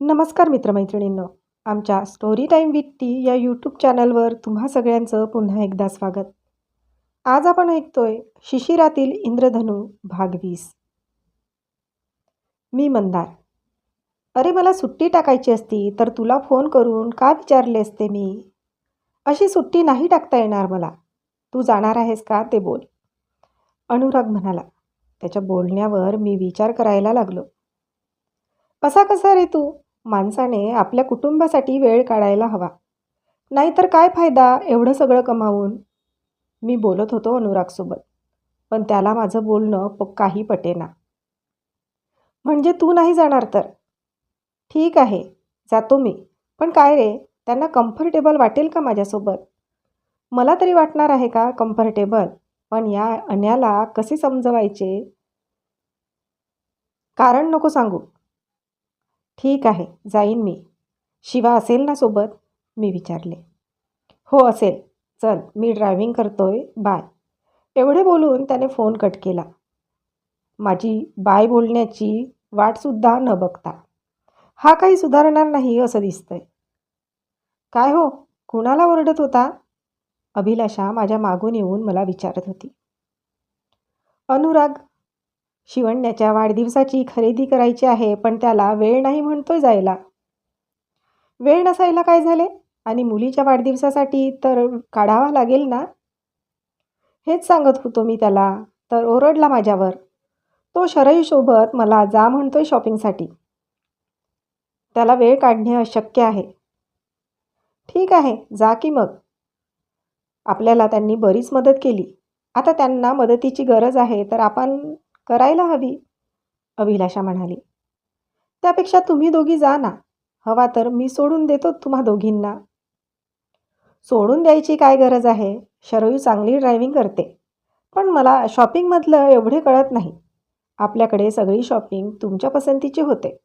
नमस्कार मित्रमैत्रिणींनो. आमच्या स्टोरी टाईम विथ टी या यूट्यूब चॅनलवर तुम्हा सगळ्यांचं पुन्हा एकदा स्वागत. आज आपण ऐकतोय शिशिरातील इंद्रधनू भाग वीस. मी मंदार. अरे मला सुट्टी टाकायची असती तर तुला फोन करून का विचारले असते मी? अशी सुट्टी नाही टाकता येणार मला. तू जाणार आहेस का ते बोल. अनुराग म्हणाला. त्याच्या बोलण्यावर मी विचार करायला लागलो. असा कसा रे तू? माणसाने आपल्या कुटुंबासाठी वेळ काढायला हवा. नाहीतर काय फायदा एवढं सगळं कमावून? मी बोलत होतो अनुरागसोबत. पण त्याला माझं बोलणं प काही पटेना म्हणजे तू नाही जाणार तर? ठीक आहे जातो मी. पण काय रे त्यांना कम्फर्टेबल वाटेल का माझ्यासोबत? मला तरी वाटणार आहे का कम्फर्टेबल? पण या अन्याला कसे समजवायचे? कारण नको सांगू. ठीक आहे जाईन मी. शिवा असेल ना सोबत? मी विचारले. हो असेल. चल मी ड्रायव्हिंग करतोय. बाय एवढे बोलून त्याने फोन कट केला. माझी बाय बोलण्याची वाटसुद्धा न बघता. हा काही सुधारणार नाही असं दिसतंय. काय हो? कुणाला ओरडत होता? अभिलाषा माझ्या मागून येऊन मला विचारत होती. अनुराग शिवण्याच्या वाढदिवसाची खरेदी करायची आहे पण त्याला वेळ नाही म्हणतोय जायला. वेळ नसायला काय झाले? आणि मुलीच्या वाढदिवसासाठी तर काढावा लागेल ना? हेच सांगत होतो मी त्याला तर ओरडला माझ्यावर. तो शरयूसोबत मला जा म्हणतोय शॉपिंगसाठी. त्याला वेळ काढणे अशक्य आहे. ठीक आहे जा की मग. आपल्याला त्यांनी बरीच मदत केली. आता त्यांना मदतीची गरज आहे तर आपण करायला हवी. अभिलाषा म्हणाली. त्यापेक्षा तुम्ही दोघी जा ना. हवा तर मी सोडून देतो तुम्हा दोघींना. सोडून द्यायची काय गरज आहे? शरयू चांगली ड्रायव्हिंग करते. पण मला शॉपिंगमधलं एवढे कळत नाही. आपल्याकडे सगळी शॉपिंग तुमच्या पसंतीची होते.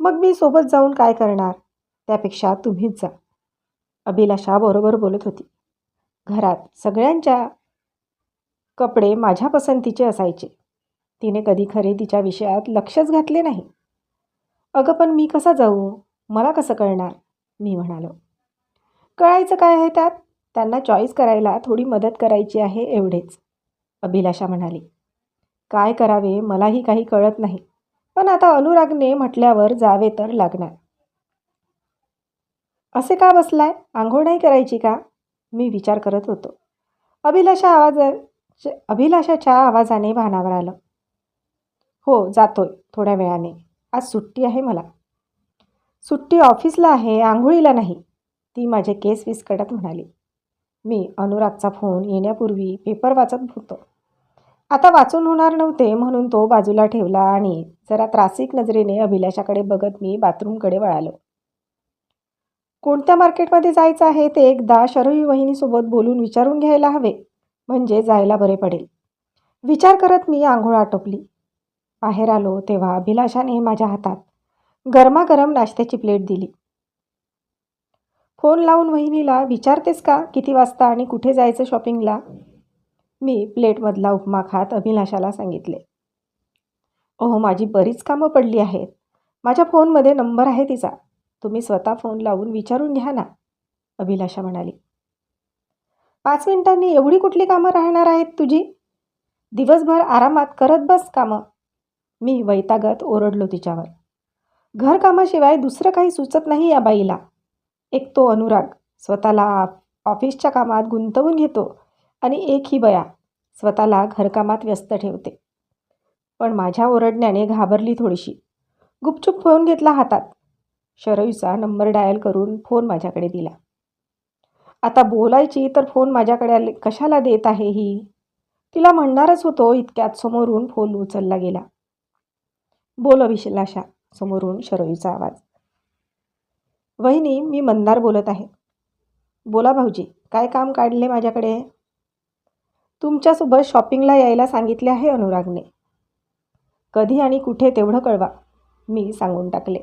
मग मी सोबत जाऊन काय करणार? त्यापेक्षा तुम्हीच जा. अभिलाषा बरोबर बोलत होती. घरात सगळ्यांच्या कपडे माझ्या पसंतीचे असायचे. तिने कधी खरेदीच्या विषयात लक्षच घातले नाही. अगं पण मी कसा जाऊ? मला कसं कळणार? मी म्हणालो. कळायचं काय आहे त्यात? त्यांना चॉईस करायला थोडी मदत करायची आहे एवढेच. अभिलाषा म्हणाली. काय करावे? मलाही काही कळत नाही. पण आता अनुरागने म्हटल्यावर जावे तर लागणार. असे का बसलाय? आंघोळ नाही करायची का? मी विचार करत होतो. अभिलाषा आवाजा अभिलाषाच्या आवाजाने भानावर आलं. हो जातोय थोड्या वेळाने. आज सुट्टी आहे मला. सुट्टी ऑफिसला आहे आंघोळीला नाही ती माझे केस विस्कटत म्हणाली. मी अनुरागचा फोन येण्यापूर्वी पेपर वाचत होतो. आता वाचून होणार नव्हते म्हणून तो बाजूला ठेवला आणि जरा त्रासिक नजरेने अभिलाषाकडे बघत मी बाथरूमकडे वळालो. कोणत्या मार्केटमध्ये जायचं आहे ते एकदा शरयू वहिनीसोबत बोलून विचारून घ्यायला हवे म्हणजे जायला बरे पडेल. विचार करत मी आंघोळ आटोपली. बाहेर आलो तेव्हा अभिलाषाने माझ्या हातात गरमागरम नाश्त्याची प्लेट दिली. फोन लावून वहिनीला विचारतेस का किती वाजता आणि कुठे जायचं शॉपिंगला? मी प्लेटमधला उपमा खात अभिलाषाला सांगितले. ओह माझी बरीच कामं पडली आहेत. माझ्या फोनमध्ये नंबर आहे तिचा. तुम्ही स्वतः फोन लावून विचारून घ्या ना अभिलाषा म्हणाली. पाच मिनिटांनी एवढी कुठली कामं राहणार आहेत तुझी? दिवसभर आरामात करत बस कामं. मी वैतागत ओरडलो तिच्यावर. घरकामाशिवाय दुसरं काही सुचत नाही या बाईला. एक तो अनुराग स्वतःला ऑफिसच्या कामात गुंतवून घेतो आणि एक ही बया स्वतःला घरकामात व्यस्त ठेवते. पण माझ्या ओरडण्याने घाबरली थोडीशी. गुपचूप फोन घेतला हातात. शरयूचा नंबर डायल करून फोन माझ्याकडे दिला. आता बोलायची तर फोन माझ्याकडे कशाला देत आहे ही? तिला म्हणणारच होतो इतक्यात समोरून फोन उचलला गेला. बोल अभिलाषा. समोरून शरयूचा आवाज. वहिनी मी मंदार बोलत आहे. बोला भाऊजी काय काम काढले माझ्याकडे? तुमच्यासोबत शॉपिंगला यायला सांगितले आहे अनुरागने. कधी आणि कुठे तेवढं कळवा मी सांगून टाकले.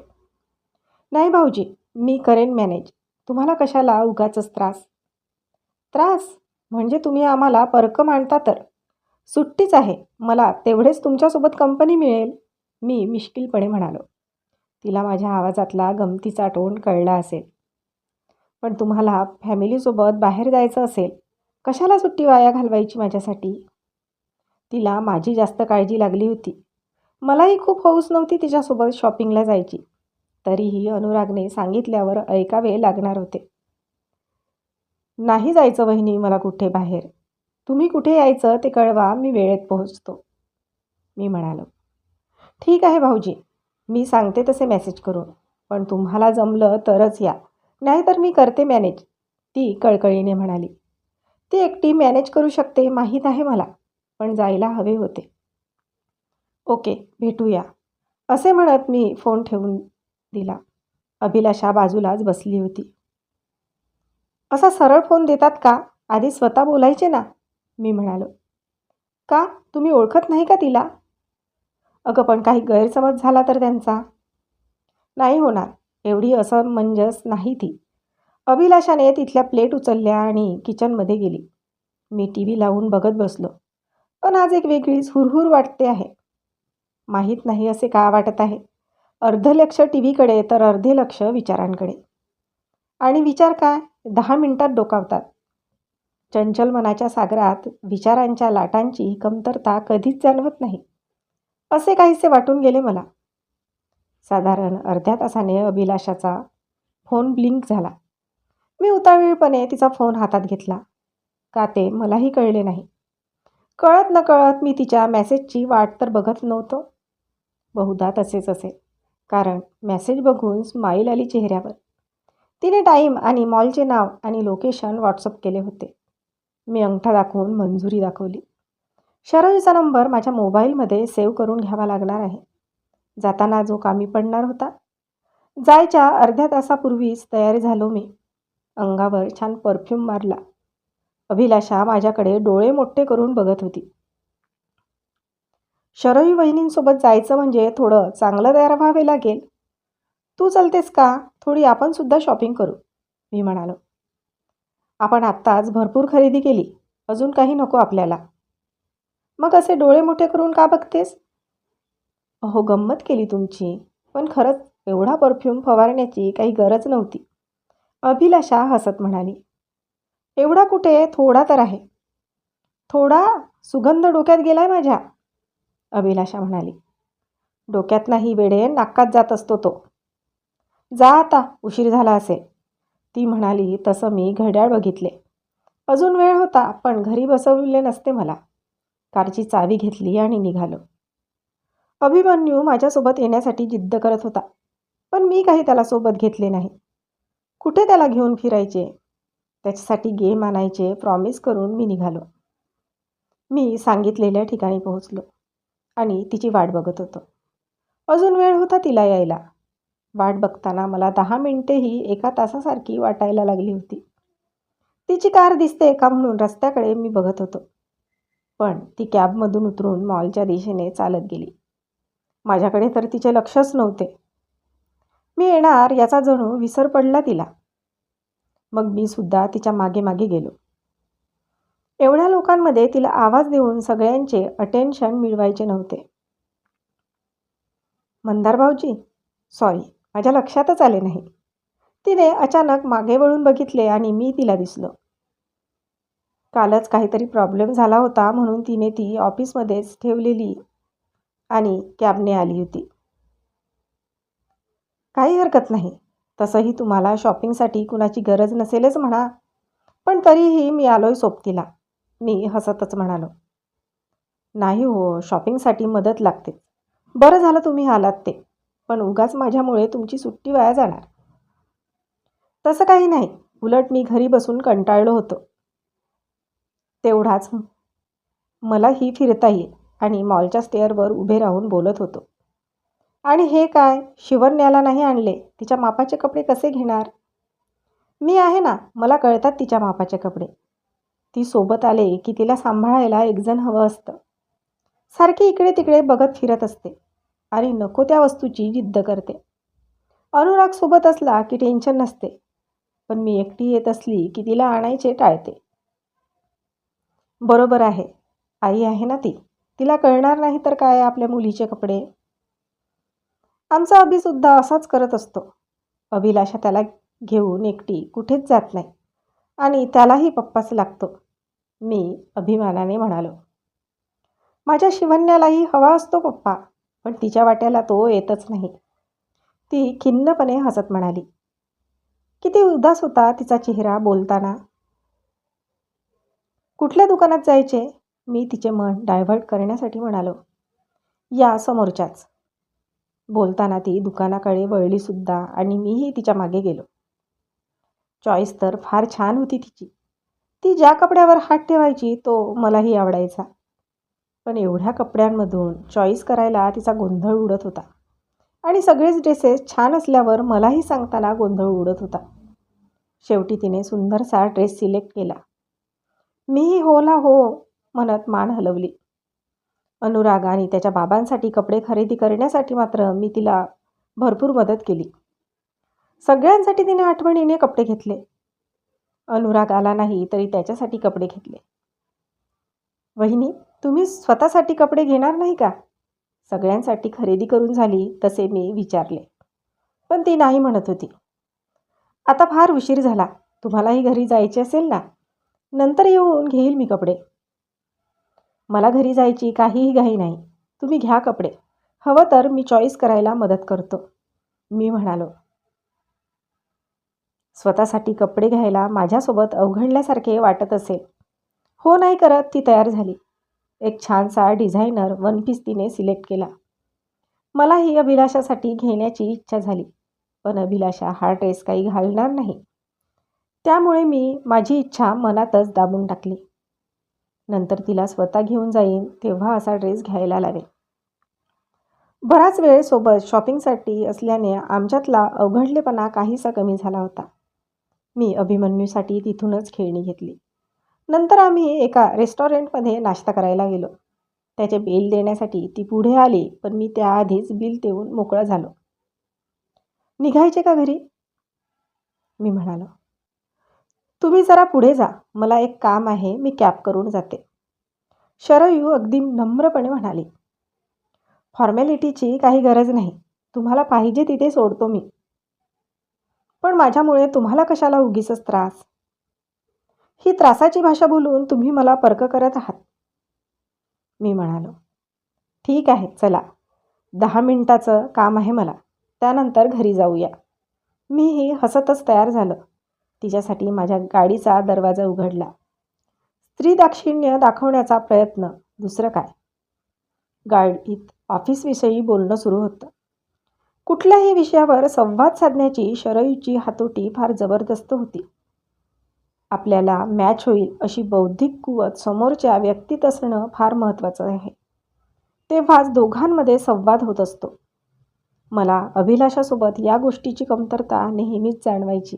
नाही भाऊजी मी करेन मॅनेज. तुम्हाला कशाला उगाच त्रास? त्रास? म्हणजे तुम्ही आम्हाला परकं मांडता तर. सुट्टीच आहे मला तेवढेच तुमच्यासोबत कंपनी मिळेल. मी मिश्किलपणे म्हणालो तिला माझ्या आवाजातला गमतीचा टोन कळला असेल. पण तुम्हाला फॅमिलीसोबत बाहेर जायचं असेल कशाला सुट्टी वाया घालवायची माझ्यासाठी? तिला माझी जास्त काळजी लागली होती. मलाही खूप हौस नव्हती तिच्यासोबत शॉपिंगला जायची. तरीही अनुरागने सांगितल्यावर ऐकावे लागणार होते. नाही जायचं वहिनी मला कुठे बाहेर. तुम्ही कुठे यायचं ते कळवा मी वेळेत पोहोचतो. मी म्हणालो. ठीक आहे भाऊजी. मी सांगते तसे मेसेज करून. पण तुम्हाला जमलं तरच या. नाहीतर मी करते मॅनेज ती कळकळीने म्हणाली. ती एकटी मॅनेज करू शकते माहीत आहे मला. पण जायला हवे होते. ओके भेटूया. असे म्हणत मी फोन ठेवून दिला. अभिलाषा बाजूलाच बसली होती. असा सरळ फोन देतात का? आधी स्वतः बोलायचे ना? मी म्हणालो. का? तुम्ही ओळखत नाही का तिला? अगं पण काही गैरसमज झाला तर त्यांचा? नाही होणार. एवढी असं म्हणजेच नाही ती. अभिलाषाने तिथल्या प्लेट उचलल्या आणि किचनमध्ये गेली. मी टी व्ही लावून बघत बसलो. पण आज एक वेगळीच हुरहुर वाटते आहे. माहीत नाही असे का वाटत आहे. अर्ध लक्ष टी व्हीकडे तर अर्धे लक्ष विचारांकडे. आणि विचार काय? दहा मिनिटात डोकावतात. चंचल मनाच्या सागरात विचारांच्या लाटांची कमतरता कधीच जाणवत नाही. असे काहीसे वाटून गेले मला. साधारण अर्ध्या तासाने अभिलाषाचा फोन ब्लिंक झाला. मी उतावीळपणे तिचा फोन हातात घेतला. का ते मलाही कळले नाही. कळत न कळत मी तिच्या मेसेजची वाट तर बघत नव्हतो. बहुधा तसेच असेल कारण मेसेज बघून स्माईल आली चेहऱ्यावर. तिने टाईम आणि मॉलचे नाव आणि लोकेशन व्हॉट्सअप केले होते. मी अंगठा दाखवून मंजुरी दाखवली. शरयूचा नंबर माझ्या मोबाईलमध्ये सेव्ह करून घ्यावा लागणार आहे. जाताना जो कामी पडणार होता. जायच्या अर्ध्या तासापूर्वीच तयारी झालो मी. अंगावर छान परफ्यूम मारला. अभिलाषा माझ्याकडे डोळे मोठे करून बघत होती. शरयू वहिनींसोबत जायचं म्हणजे थोडं चांगलं तयार व्हावे लागेल. तू चलतेस का? थोडी आपण सुद्धा शॉपिंग करू मी म्हणालो. आपण आत्ताच भरपूर खरेदी केली. अजून काही नको आपल्याला. मग असे डोळे मोठे करून का बघतेस? अहो गंमत केली तुमची. पण खरंच एवढा परफ्यूम फवारण्याची काही गरज नव्हती. अभिलाषा हसत म्हणाली. एवढा कुठे? थोडा तर आहे. थोडा सुगंध डोक्यात गेलाय माझ्या. अभिलाषा म्हणाली. डोक्यात नाही वेडे नाकात जात असतो तो. जा आता उशीर झाला असेल. ती म्हणाली तसं मी घड्याळ बघितले. अजून वेळ होता पण घरी बसवले नसते मला. कारची चावी घेतली आणि निघालो. अभिमन्यू माझ्यासोबत येण्यासाठी जिद्द करत होता पण मी काही त्याला सोबत घेतले नाही. कुठे त्याला घेऊन फिरायचे? त्याच्यासाठी गेम आणायचे प्रॉमिस करून मी निघालो. मी सांगितलेल्या ठिकाणी पोहोचलो आणि तिची वाट बघत होतो. अजून वेळ होता तिला यायला. वाट बघताना मला दहा मिनिटेही एका तासासारखी वाटायला लागली होती. तिची कार दिसते का म्हणून रस्त्याकडे मी बघत होतो. पण ती कॅबमधून उतरून मॉलच्या दिशेने चालत गेली. माझ्याकडे तर तिचे लक्षच नव्हते. मी येणार याचा जणू विसर पडला तिला. मग मी सुद्धा तिच्यामागे मागे गेलो. एवढ्या लोकांमध्ये तिला आवाज देऊन सगळ्यांचे अटेन्शन मिळवायचे नव्हते. मंदार भाऊजी सॉरी माझ्या लक्षातच आले नाही. तिने अचानक मागे वळून बघितले आणि मी तिला दिसलो. कालच काहीतरी प्रॉब्लेम झाला होता म्हणून तिने ती ऑफिसमध्येच ठेवलेली आणि कॅबने आली होती. काही हरकत नाही. तसंही तुम्हाला शॉपिंगसाठी कुणाची गरज नसेलच म्हणा. पण तरीही मी आलोय सोबतीला. मी हसतच म्हणालो. नाही हो शॉपिंगसाठी मदत लागते. बरं झालं तुम्ही आलात ते. पण उगाच माझ्यामुळे तुमची सुट्टी वाया जाणार. तसं काही नाही. उलट मी घरी बसून कंटाळलो होतो. तेवढाच मलाही फिरता येईल आणि मॉलच्या स्टेअरवर उभे राहून बोलत होतो. आणि हे काय? शिवण्याला नाही आणले. तिच्या मापाचे कपडे कसे घेणार? मी आहे ना मला कळतात तिच्या मापाचे कपडे. ती सोबत आले की तिला सांभाळायला एकजण हवं असतं. सारखी इकडे तिकडे बघत फिरत असते. आणि नको त्या वस्तूची जिद्द करते. अनुराग सोबत असला की टेन्शन नसते. पण मी एकटी येत असली की तिला आणायचे टाळते. बरोबर आहे. आई आहे ना ती? तिला कळणार नाही तर काय आपल्या मुलीचे कपडे? आमचा अभिसुद्धा असाच करत असतो. अभिलाषा त्याला घेऊन एकटी कुठेच जात नाही. आणि त्यालाही पप्पाच लागतो. मी अभिमानाने म्हणालो. माझ्या शिवण्यालाही हवा असतो पप्पा पण तिच्या वाट्याला तो येतच नाही. ती खिन्नपणे हसत म्हणाली. किती उदास होता तिचा चेहरा बोलताना. कुठल्या दुकानात जायचे? मी तिचे मन डायव्हर्ट करण्यासाठी म्हणालो. या समोरच्याच. बोलताना ती दुकानाकडे वळलीसुद्धा आणि मीही तिच्यामागे गेलो. चॉईस तर फार छान होती तिची. ती ज्या कपड्यावर हात ठेवायची तो मलाही आवडायचा. पण एवढ्या कपड्यांमधून चॉईस करायला तिचा गोंधळ उडत होता. आणि सगळेच ड्रेसेस छान असल्यावर मलाही सांगताना गोंधळ उडत होता. शेवटी तिने सुंदरसा ड्रेस सिलेक्ट केला. मीही होला हो म्हणत मान हलवली. अनुराग आणि त्याच्या बाबांसाठी कपडे खरेदी करण्यासाठी मात्र मी तिला भरपूर मदत केली. सगळ्यांसाठी तिने आठवणीने कपडे घेतले. अनुराग आला नाही तरी त्याच्यासाठी कपडे घेतले. वहिनी तुम्ही स्वतःसाठी कपडे घेणार नाही का? सगळ्यांसाठी खरेदी करून झाली तसे मी विचारले. पण ती नाही म्हणत होती. आता फार उशीर झाला. तुम्हालाही घरी जायचे असेल ना? नंतर येऊन घेईल मी कपडे. मला घरी जायची काहीही घाई नाही. तुम्ही घ्या कपडे. हवं तर मी चॉईस करायला मदत करतो. मी म्हणालो. स्वतःसाठी कपडे घ्यायला माझ्यासोबत अवघडल्यासारखे वाटत असेल. हो नाही करत ती तयार झाली. एक छानसा डिझायनर वन पीस तिने सिलेक्ट केला. मलाही अभिलाषासाठी घेण्याची इच्छा झाली. पण अभिलाषा हा ड्रेस काही घालणार नाही. त्यामुळे मी माझी इच्छा मनातच दाबून टाकली. नंतर तिला स्वतः घेऊन जाईन तेव्हा असा ड्रेस घ्यायला लावेल बराच वेळ सोबत शॉपिंगसाठी असल्याने आमच्यातला अवघडलेपणा काहीसा कमी झाला होता. मी अभिमन्यूसाठी तिथूनच खेळणी घेतली. नंतर आम्ही एका रेस्टॉरंटमध्ये नाश्ता करायला गेलो. त्याचे बिल देण्यासाठी ती पुढे आली पण मी त्याआधीच बिल देऊन मोकळं झालो. निघायचे का घरी? मी म्हणालो. तुम्ही जरा पुढे जा. मला एक काम आहे मी कॅब करून जाते. शरयू अगदी नम्रपणे म्हणाली. फॉर्मॅलिटीची काही गरज नाही. तुम्हाला पाहिजे तिथे सोडतो मी. पण माझ्यामुळे तुम्हाला कशाला उगीच त्रास? ही त्रासाची भाषा बोलून तुम्ही मला पर्क करत आहात. मी म्हणालो. ठीक आहे चला. दहा मिनिटाचं काम आहे मला. त्यानंतर घरी जाऊया. मीही हसतच तयार झालं. तिच्यासाठी माझ्या गाडीचा दरवाजा उघडला. स्त्री दाक्षिण्य दाखवण्याचा प्रयत्न. दुसरं काय? गाडीत ऑफिसविषयी बोलणं सुरू होतं. कुठल्याही विषयावर संवाद साधण्याची शरयूची हातोटी फार जबरदस्त होती. आपल्याला मॅच होईल अशी बौद्धिक कुवत समोरच्या व्यक्तीत असणं फार महत्त्वाचं आहे. तेव्हाच दोघांमध्ये संवाद होत असतो. मला अभिलाषासोबत या गोष्टीची कमतरता नेहमीच जाणवायची.